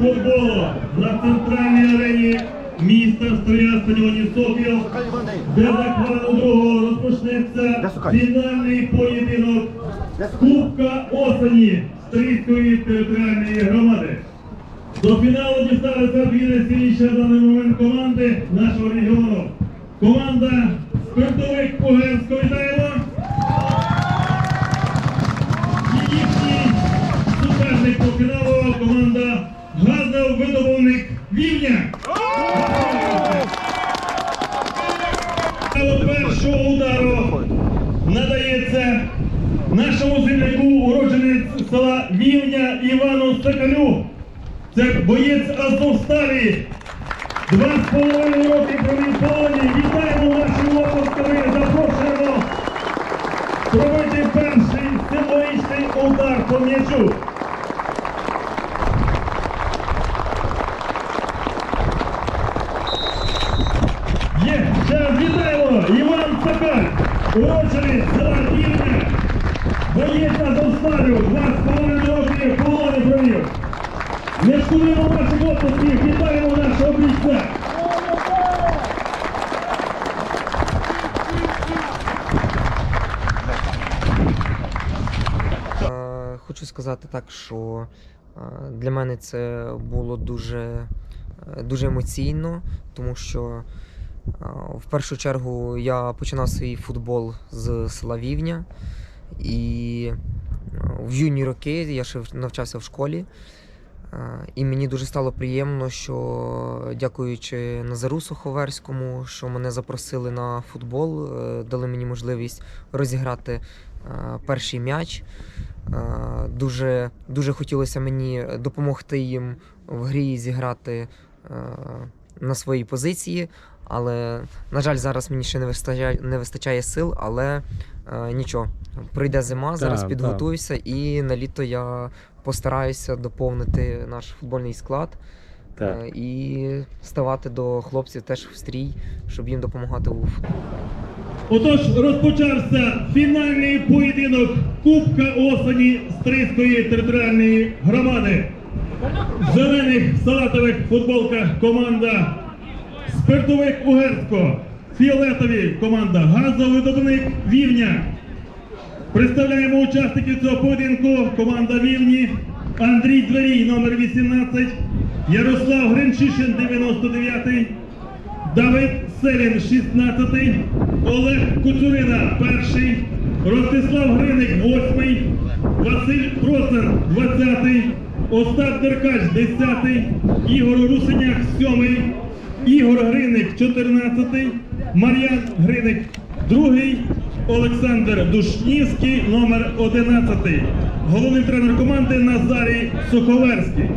футболу на центральній арені міста Стрия стадіоні Сокіл, де за хвилину другого розпочнеться фінальний поєдинок Кубка осені Стрийської територіальної громади. До фіналу дісталися дві найсильніші на даний момент команди нашого регіону. Команда Спиртовик Угерсько вітаємо. Їхній суперник по фіналу команда Газовидобувник Вівня. Право першого удару надається нашому земляку, уродженець села Вівня Івану Стакалю. Це боєць Азовсталі. Два з половиною роки провів полоні. Вітаємо наші лопастами. Запрошуємо зробити перший символічний удар по м'ячу. Є, ще вітаємо! Іван Сакаль, уроджений з села Вільня, боєць Азовсталю, два з половиною роки в полоні провів. Не шкодуємо ваших оплесків, вітаємо нашого бійця! Хочу сказати так, що для мене це було дуже, дуже емоційно, тому що в першу чергу я починав свій футбол з села Вівня, і е, в юні роки я ще навчався в школі. Е, І мені дуже стало приємно, що дякуючи Назару Суховерському, що мене запросили на футбол, е, дали мені можливість розіграти е, перший м'яч. Е, Дуже, дуже хотілося мені допомогти їм в грі зіграти е, на своїй позиції. Але, на жаль, зараз мені ще не вистачає, не вистачає сил, але е, нічого. Прийде зима, зараз Так, підготуюся, і на літо я постараюся доповнити наш футбольний склад е, і ставати до хлопців теж в стрій, щоб їм допомагати у футболі. Отож, розпочався фінальний поєдинок Кубка осені Стрийської територіальної громади. В зелених салатових футболках команда Спиртовик Угерсько, фіолетові команда. Газовидобник Вівня. Представляємо учасників цього поєдинку. Команда Вівні. Андрій Дверій, номер 18, Ярослав Гринчишин, 99, Давид Селін, 16, Олег Куцурина, перший, Ростислав Гриник, 8, Василь Процен, 20, Остап Деркач, 10, Ігор Русиняк, 7, Ігор Гриник, 14, Мар'ян Гриник, 2, Олександр Душнівський, номер 11. Головний тренер команди Назарій Суховерський.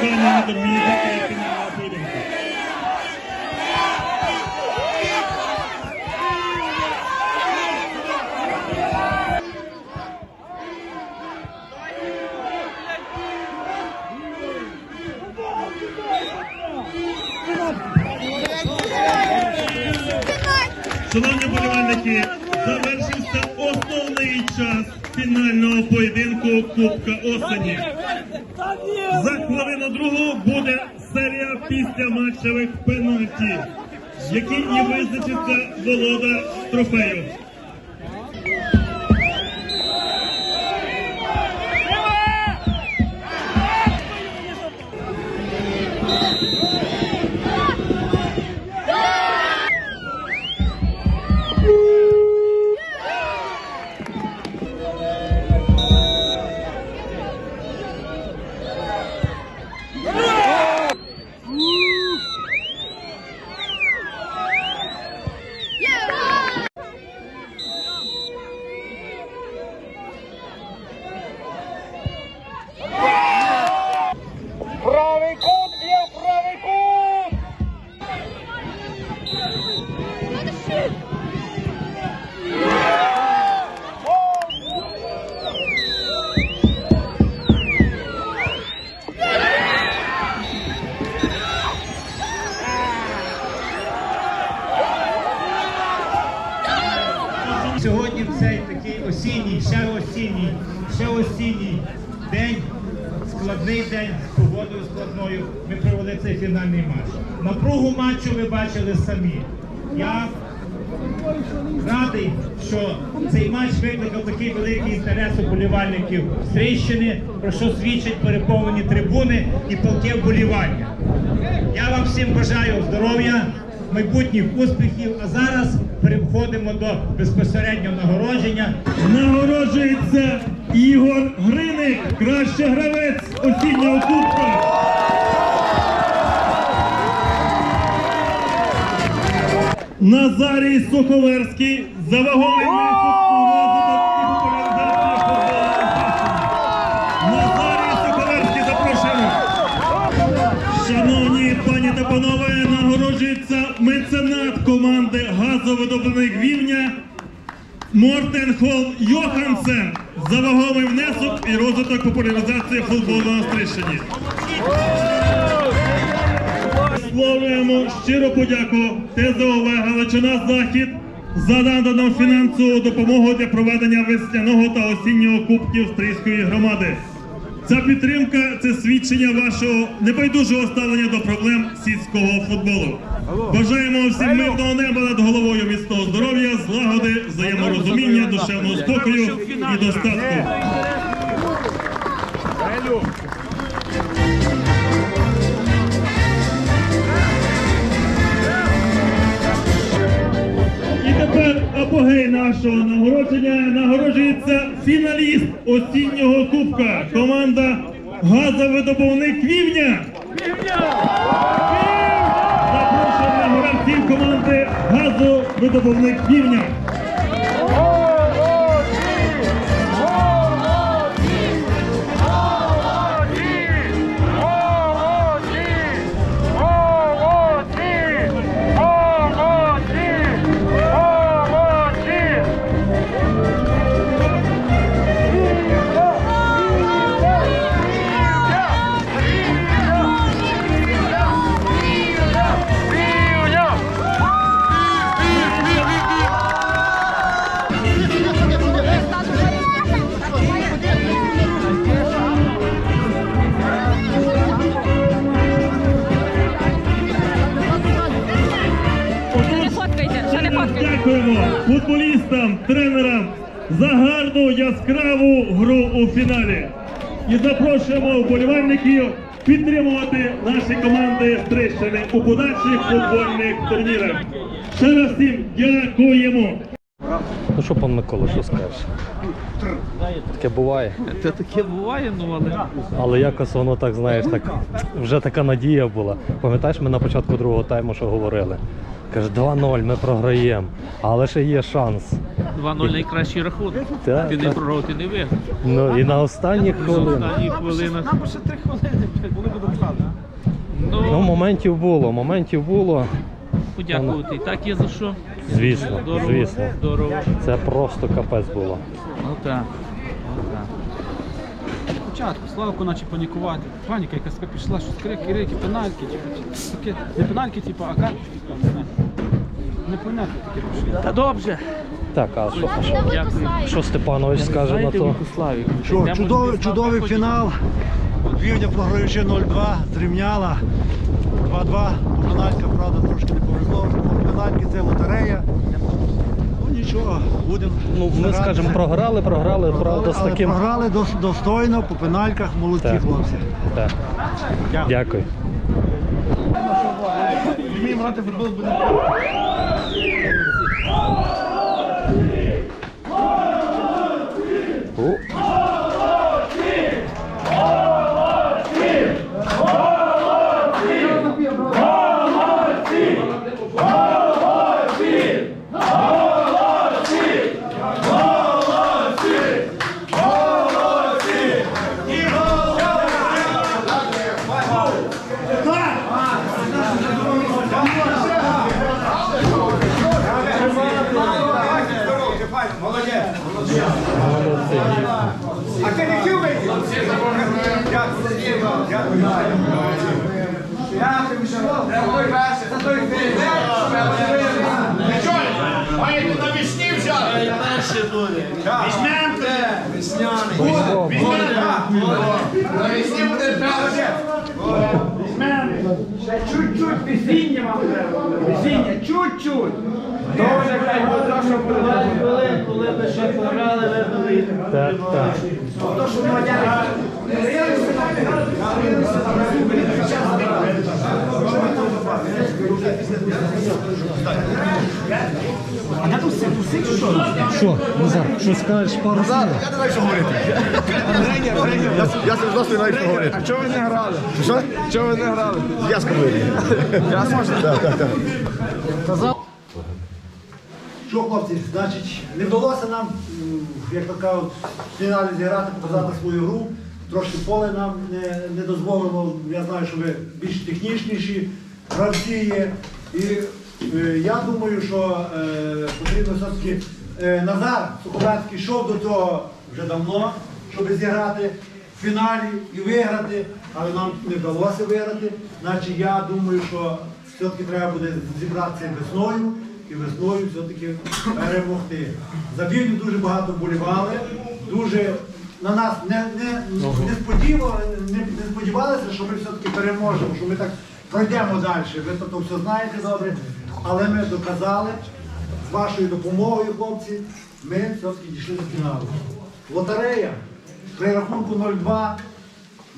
Прохання від організації фінального поєдинку. Шановні болівальники, завершився основний час фінального поєдинку Кубка осені. За хвилину другу буде серія після матчевих пенальті, в якій і визначиться володар трофею. Правий Сьогодні в цей такий осінній, ще осінній, ще осінній день, складний день з погодою складною. Ми провели цей фінальний матч. Напругу матчу ви бачили самі. Я радий, що цей матч викликав такий великий інтерес у болівальників з Трещини, про що свідчать переповнені трибуни і полки вболівання. Я вам всім бажаю здоров'я, майбутніх успіхів, а зараз переходимо до безпосереднього нагородження. Нагороджується Ігор Гриник, кращий гравець осіннього кубка. Назарій Суховерський за вагомий команди газовидобувних Вільня Мортен Йохансен за вагомий внесок і розвиток популяризації футболу на Стрищині. Висловлюємо щиру подяку ТЗОВ Галичина Захід за надану фінансову допомогу для проведення весняного та осіннього кубків Стрийської громади. Ця підтримка це свідчення вашого небайдужого ставлення до проблем сільського футболу. Бажаємо всім мирного неба над головою, міцного здоров'я, злагоди, взаєморозуміння, душевного спокою і достатку. Апогей нашого нагородження нагороджується фіналіст осіннього кубка. Команда газовидобувник Вівня. Запрошуємо гравців команди газовидобувник Вівня. За гарну яскраву гру у фіналі. І запрошуємо вболівальників підтримувати наші команди Трещини у подальших футбольних турнірах. Ще раз всім дякуємо. Ну що, пан Микола, що скажеш? Таке буває. Це таке буває, ну але Але якось воно так, знаєш, так вже така надія була. Пам'ятаєш, ми на початку другого тайму що говорили? Каже, 2-0, ми програємо. Але ще є шанс. 2-0 найкращий рахунок. Так, Ти не так. програв, ти не виграв. Ну і на останніх хвилинах. останніх хвилинах. Нам ще три хвилини, блядь, були б до Ну, Ну, моментів було, моментів було. подякувати. І так є за що. Звісно, Здорово. звісно. Здорово. Це просто капець було. Ну так. Так. Спочатку Славку наче панікувати. Паніка якась така пішла, щось крики, рики, пенальки. Типу, таке, не пенальки, типу, а карти. типу, не знаю. Непонятно таке пішло. Та добре. Так, а що, а що, Дякую. що Степанович скаже на то? Що, чудовий, чудовий фінал. Півдня програючи 0-2, зрівняла 2-2. Пеналька, правда, трошки не повезло. Пенальки це лотерея. Нічого, будемо. Ну, ми старатися. скажемо, програли, програли, правда, з Але таким. програли дос- достойно по пенальках, молодці Так. хлопці. Так. Дякую. Вміємо грати в футбол, будемо. А ти не чув вийти? Дякую, дякую. Дякую, шановні. За той день. Пані, ти на вісні взяли? Перші буде. Візьмем тебе. Весняний. Буде. Візьмем. На вісні буде перший. Чуть-чуть везіння вам треба. Весіння, чуть-чуть. Дуже хай буде, що буде. Коли ми ще пограли, ви були. Так, так. То, що молодяги Що, Назар, що скажеш пару слів? Я з вас не знаю, що говорити. А чого ви не грали? Що? Чого ви не грали? Я скажу. Я можу. Так, так, так. Що, хлопці, значить, не вдалося нам, як то кажуть, в фіналі зіграти, показати свою гру. Трошки поле нам не, не дозволило. Я знаю, що ви більш технічніші гравці є. І я думаю, що е, потрібно все-таки е, Назар Суховецький йшов до цього вже давно, щоб зіграти в фіналі і виграти, але нам не вдалося виграти. Значить, я думаю, що все-таки треба буде зібратися весною і весною все-таки перемогти. За Вільню дуже багато вболівали, дуже на нас не, не, не, сподівали, не, не сподівалися, що ми все-таки переможемо, що ми так пройдемо далі. Ви то, то все знаєте добре, але ми доказали з вашою допомогою, хлопці, ми все-таки дійшли до фіналу. Лотерея при рахунку 0-2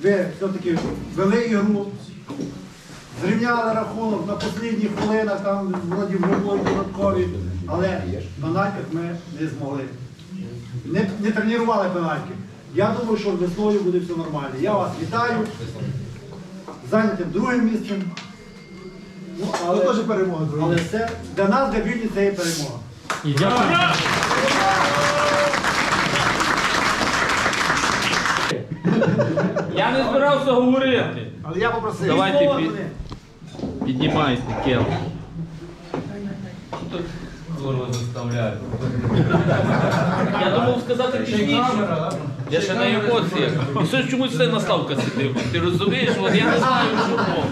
ви все-таки вели ігру, зрівняли рахунок на останніх хвилинах, там вроді були додаткові, але пенальтах ми не змогли. Не, не тренували пенальки. Я думаю, що весною буде все нормально. Я вас вітаю. Зайнятим другим місцем. Ну, але, теж перемога. Але це для нас, для Вільні, це є перемога. І дякую. Я не збирався говорити. Але я попросив. Давайте під... піднімайте кел. Горло заставляю. Я думав сказати пізніше. Я ще на емоціях. І все чомусь все наставка сидив. Ти розумієш? От я не знаю чому.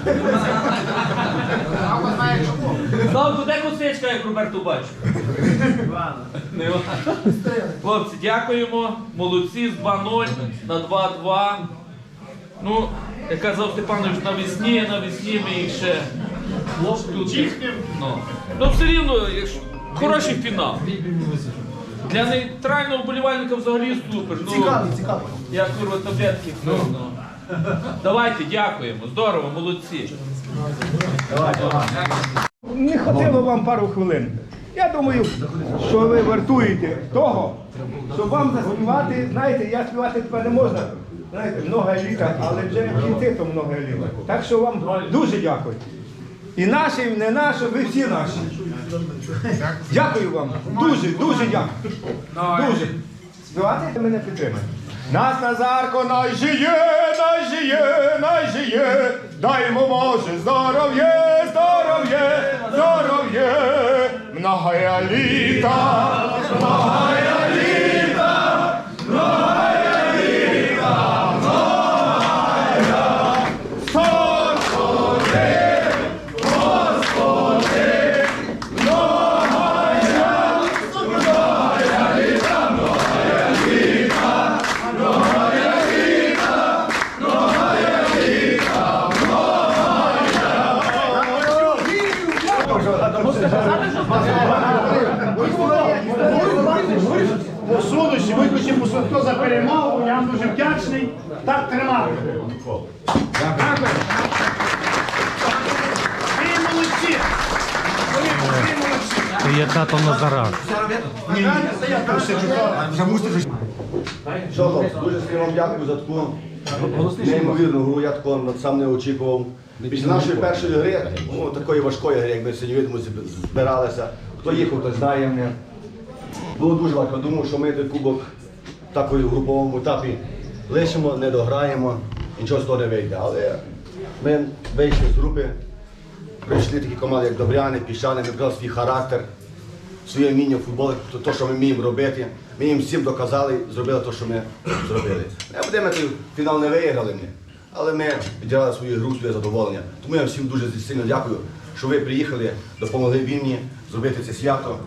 Славку, де косичка, як Роберту бачу? Не Івана. Хлопці, дякуємо. Молодці з 2-0 на 2-2. Ну, як казав Степанович, навесні, навесні ми їх ще тут. Ну, ну все рівно, якщо хороший фінал. Для нейтрального вболівальника взагалі супер. Ну, Цікавий, цікавий. я курва таблетки. Ну. Давайте, дякуємо. Здорово, молодці. Не хватило вам пару хвилин. Я думаю, що ви вартуєте того, щоб вам заспівати, знаєте, я співати тепер не можна. Знаєте, много літа, але вже в кінці то много літа. Так що вам дуже дякую. І наші, і не наші, ви всі наші. Дякую вам. Дуже, дуже дякую. Дуже. Співати мене підтримати. Нас Назарко найжиє, найжиє, найжиє. Даймо Боже здоров'я, здоров'я, здоров'я. Многая літа, многая Є тато Ні, Що, хлопці, дуже сильно вам дякую за таку неймовірну гру. Я такого сам не очікував. Після нашої першої гри, ну такої важкої гри, як ми сьогодні збиралися. Хто їхав, той знає мене. Було дуже важко. Думав, що ми той кубок в такому груповому етапі лишимо, не дограємо, нічого з того не вийде. Але ми вийшли з групи, прийшли такі команди, як Добряни, Піщани, ми свій характер, своє вміння в футболі, то, що ми вміємо робити. Ми їм всім доказали, зробили те, що ми зробили. Не будемо фінал не виграли ми, але ми відіграли свою гру, своє задоволення. Тому я всім дуже сильно дякую, що ви приїхали, допомогли вільні зробити це свято.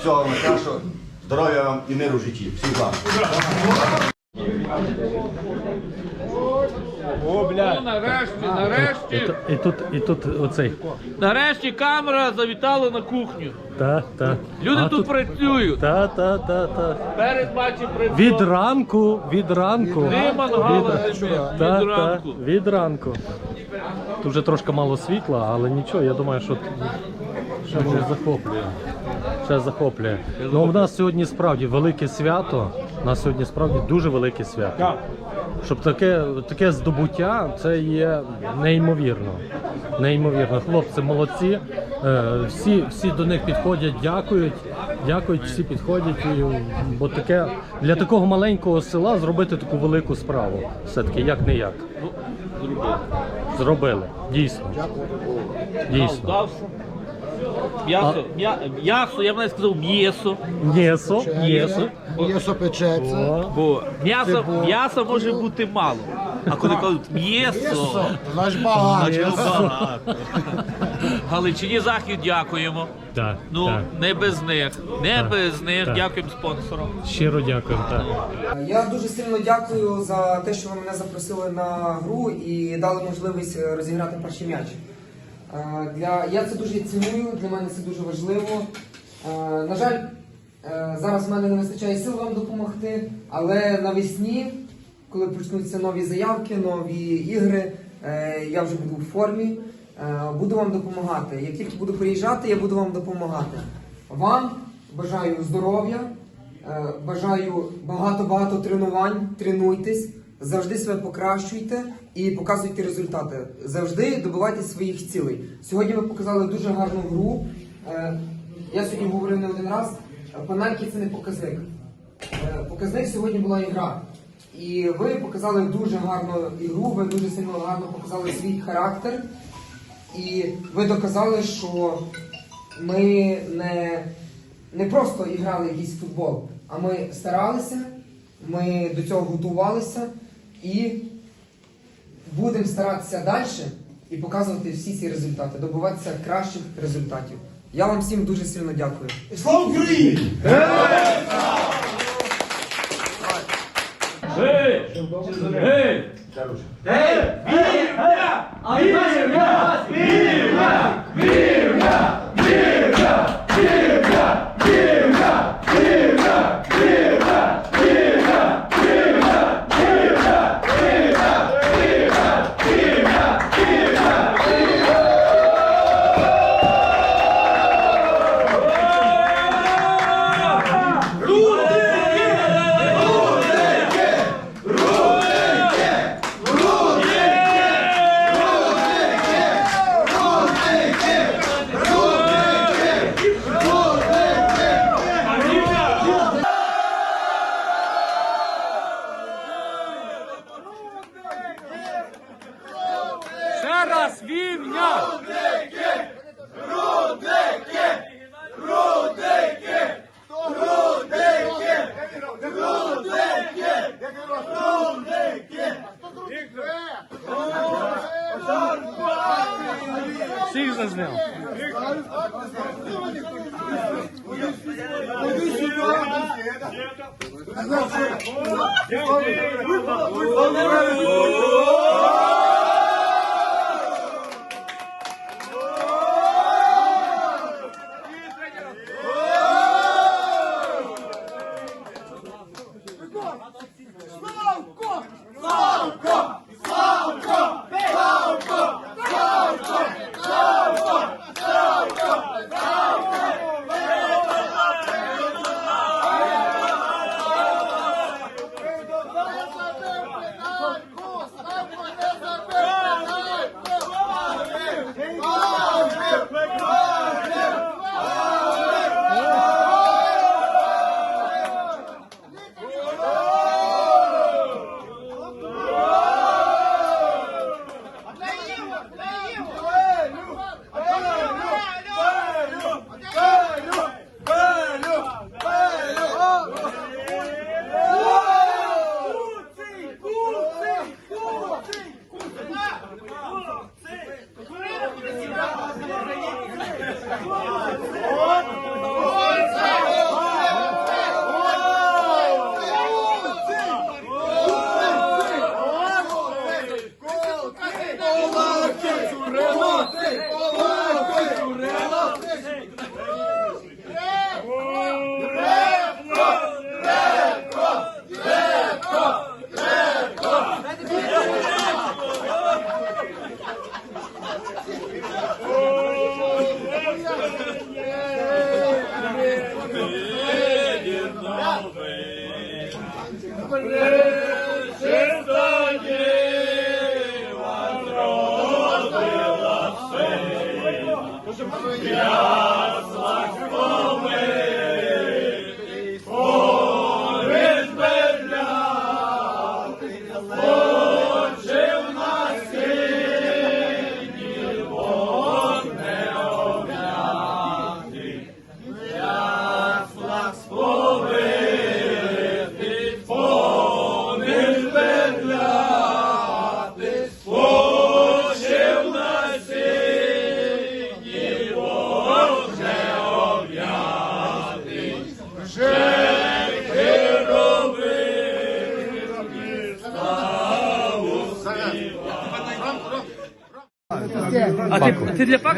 Всього вам найкращого, здоров'я вам і миру в житті. Всім благ. Ну, нарешті, нарешті. тут- і тут, і тут оцей. Нарешті камера завітала на кухню. Та, та. Люди А тут працюють. Та, та, та, та. Перед матчем Від ранку, від ранку. Від- зими, Та, від та, ранку. від ранку. Тут вже трошки мало світла, але нічого, я думаю, що ще ще захоплює. Ще захоплює. Ну, у нас сьогодні справді велике свято. У нас сьогодні справді дуже велике свято. Щоб таке, таке здобуття, це є неймовірно. Неймовірно. Хлопці молодці. Е, Всі, всі до них підходять, дякують. Дякують, всі підходять. І, бо таке для такого маленького села зробити таку велику справу. Все-таки як не як. Зробили. Дійсно. Дійсно. М'ясо, м'ясо, я б навіть сказав м'єсо. М'єсо, м'єсо. М'ясо печеться. Бо м'ясо, м'ясо може бути мало. А коли кажуть м'єсо, Значить багато. значить багато. Галичині Захід дякуємо. Так, Ну, так. не без них. Не Так, без них. так. Дякуємо спонсорам. Щиро дякуємо. Так. Я дуже сильно дякую за те, що ви мене запросили на гру і дали можливість розіграти перший м'яч. Е, Для я це дуже ціную, для мене це дуже важливо. Е, На жаль, е, зараз в мене не вистачає сил вам допомогти, але навесні, коли почнуться нові заявки, нові ігри, е, я вже буду в формі. е, Буду вам допомагати. Як тільки буду приїжджати, я буду вам допомагати. Вам бажаю здоров'я, Е, Бажаю багато-багато тренувань, тренуйтесь, завжди себе покращуйте і показуйте результати. Завжди добивайтесь своїх цілей. Сьогодні ви показали дуже гарну гру. Е, Я сьогодні говорив не один раз. Пенальки це не показник. Е, Показник сьогодні була ігра. І ви показали дуже гарну ігру, ви дуже сильно гарно показали свій характер. І ви доказали, що ми не, не просто іграли якийсь футбол, а ми старалися, ми до цього готувалися і будемо старатися далі і показувати всі ці результати, добиватися кращих результатів. Я вам всім дуже сильно дякую. Слава Україні! Гей! Гей! Гей! Гей! Гей!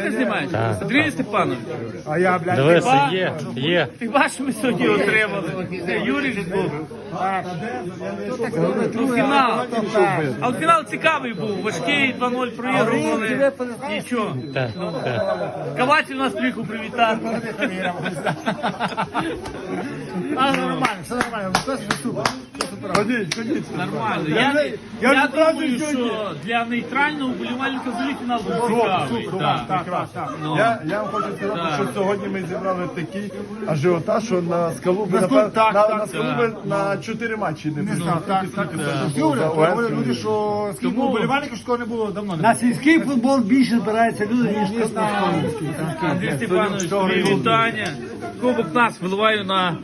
Ти пака знімаєш? Так. Андрій Степанович, А я, блядь, Дивися, є, є. ти бачиш, ми сьогодні отримали. Це Юрій ж був. Ну, фінал. А от фінал цікавий був. Важкий 2-0 проігрували. Нічого. Так, так. Каватель нас приїхав привітати. А, нормально, все нормально. Все супер. Ходіть, ходіть. Нормально. Я, я я, думаю, сьогодні- що для нейтрального вболівальника взагалі фінал був цікавий. Так, Так. так, так. Ну. Я, я вам хочу сказати, Так. що сьогодні ми зібрали такий ажіотаж, що на скалу би, На скалу- так, на, так, на скалу так. би на 4 матчі не було. так, так, так. Люди, що скільки вболівальників, що такого не було давно. На сільський футбол більше збирається люди, ніж на український. Андрій Степанович, тобі вітання. Кубок нас виливаю на.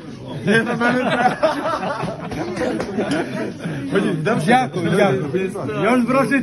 Дякую, дякую. Я вже збирався